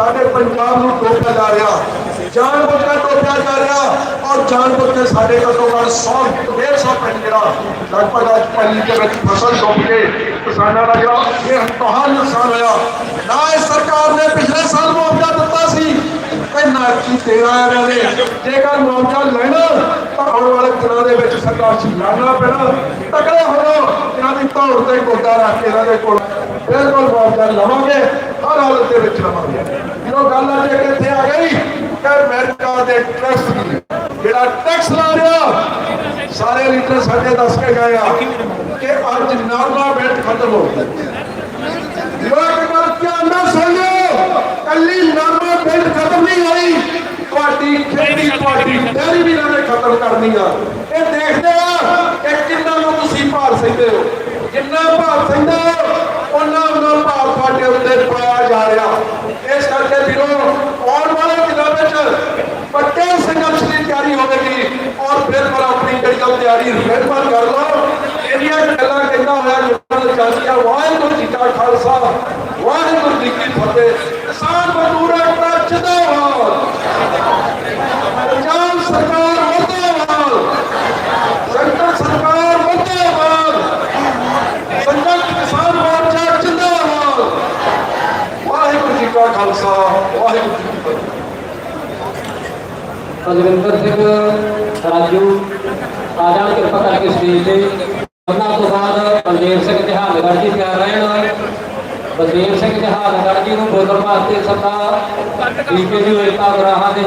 ਸਾਡੇ ਪੰਜਾਬ ਨੂੰ ਟੋਕਿਆ ਜਾ ਰਿਹਾ। ਜਾਣ ਕੇ ਟੋਕਿਆ ਜਾ ਰਿਹਾ ਔਰ ਜਾਣ ਕੇ ਸਾਡੇ ਘੱਟੋ ਘੱਟ 100 150 ਪਿੰਡ ਜਿਹੜਾ ਲਗਭਗ ਅੱਜ ਪੱਲੀ ਦੇ ਵਿੱਚ ਫਸਲ ਡੁੱਬ ਕੇ ਕਿਸਾਨਾਂ ਦਾ ਜਿਹੜਾ ਇਹ ਤੁਹਾਨੂੰ ਨੁਕਸਾਨ ਹੋਇਆ। ਨਾ ਇਹ ਸਰਕਾਰ ਨੇ ਪਿਛਲੇ ਸਾਲ ਮੁਆਵਜ਼ਾ ਦਿੱਤਾ ਸੀ ਤੇ ਨਾ ਕੀ ਤੇਰਾ ਇਹਨਾਂ ਨੇ। ਜੇਕਰ ਮੁਆਵਜ਼ਾ ਲੈਣਾ, ਤਾਂ ਆਉਣ ਵਾਲੇ ਦਿਨਾਂ ਦੇ ਵਿੱਚ ਸਰਕਾਰ ਲੜਨਾ ਪੈਣਾ। ਤਕੜੇ ਹੋਣਾ ਇਹਨਾਂ ਦੀ ਧੌਣ ਤੇ ਗੋਡਾ ਰੱਖ ਕੇ ਇਹਨਾਂ ਦੇ ਕੋਲ ਬਿਲਕੁਲ ਮੁਆਵਜ਼ਾ ਲਵਾਂਗੇ, ਹਰ ਹਾਲਤ ਦੇ ਵਿੱਚ ਲਵਾਂਗੇ। ਜਦੋਂ ਗੱਲ ਅੱਜ ਇੱਕ ਆ ਗਈ ਕਿ ਅਮਰੀਕਾ ਦੇ ਟੈਕਸ ਦੀ, ਜਿਹੜਾ ਟੈਕਸ ਲਾ ਰਿਹਾ, ਸਾਰੇ ਲੀਡਰ ਸਾਡੇ ਦੱਸ ਕੇ ਗਏ ਆ ਕਿ ਅੱਜ ਨਾਰਮਾ ਬੈਲਟ ਖਤਮ ਹੋ ਗਈ ਲੋਕ ਗੱਲ ਧਿਆਨ ਨਾਲ ਸੁਣ ਕੱਲੀ ਨਾਮਾ ਪਿੰਡ ਖਤਮ ਨਹੀਂ ਹੋਈ, ਤੁਹਾਡੀ ਖੇਤੀ, ਤੁਹਾਡੀ ਡੈਰੀ ਵੀ ਇਹਨਾਂ ਨੇ ਖਤਮ ਕਰਨੀ ਆ। ਇਹ ਦੇਖਦੇ ਆ ਕਿ ਕਿੰਨਾ ਨੂੰ ਤੁਸੀਂ ਭਾਰ ਸਹਿੰਦੇ ਹੋ। ਜਿੰਨਾ ਭਾਰ ਸਹਿੰਦੇ ਹੋ ਉਹਨਾਂ ਉਹਨਾਂ ਭਾਰ ਤੁਹਾਡੇ ਉੱਤੇ ਪਾਇਆ ਜਾ ਰਿਹਾ ਇਸ ਕਰਕੇ ਵੀਰੋ ਆਉਣ ਵਾਲੇ ਦਿਨਾਂ ਵਿੱਚ ਵੱਡੇ ਸੰਘਰਸ਼ ਦੀ ਤਿਆਰੀ ਹੋਵੇਗੀ ਔਰ ਫਿਰ ਪਰ ਆਪਣੀ ਜਿਹੜੀ ਉਹ ਤਿਆਰੀ ਫਿਰ ਪਰ ਕਰ ਲਓ। ਇਹਦੀਆਂ ਗੱਲਾਂ ਕਹਿੰਦਾ ਹੋਇਆ ਜਿਨ੍ਹਾਂ ਚਾਹੀਦਾ ਵਾਹਿਗੁਰੂ ਜੀ ਕਾ ਖਾਲਸਾ, ਵਾਹਿਗੁਰੂ ਜੀ ਕੀ ਫਤਿਹ ਕਿਸਾਨ ਮਜ਼ਦੂਰ ਏਕਤਾ ਜਿੰਦਾਬਾਦ ਪੰਜਾਬ ਸਰਕਾਰ ਮੁਰਦਾਬਾਦ ਸੈਂਟਰ ਸਰਕਾਰ ਮੁਰਦਾਬਾਦ ਸੰਯੁਕਤ ਕਿਸਾਨ ਮੋਰਚਾ ਜਿੰਦਾਬਾਦ ਵਾਹਿਗੁਰੂ ਜੀ ਕਾ ਖਾਲਸਾ ਵਾਹਿਗੁਰੂ ਜੀ ਕੀ ਫਤਿਹ ਬਲਵਿੰਦਰ ਸਿੰਘ ਰਾਜੂ ਆ ਕਿਰਪਾ ਕਰਕੇ ਸਟੇਜ ਤੇ ਉਹਨਾਂ ਤੋਂ ਬਾਅਦ ਬਲਦੇਵ ਸਿੰਘ ਜਹਾਨਗੜ੍ਹ ਜੀ ਤਿਆਰ ਰਹਿਣ ਬਲਦੇਵ ਸਿੰਘ ਜਹਾਨਗੜ੍ਹ ਜੀ ਨੂੰ ਬੋਲਣ ਵਾਸਤੇ ਸੱਦਾ ਡੀਕੇ ਦੀ ਏਕਤਾ ਗਰਾਹਾਂ ਦੇ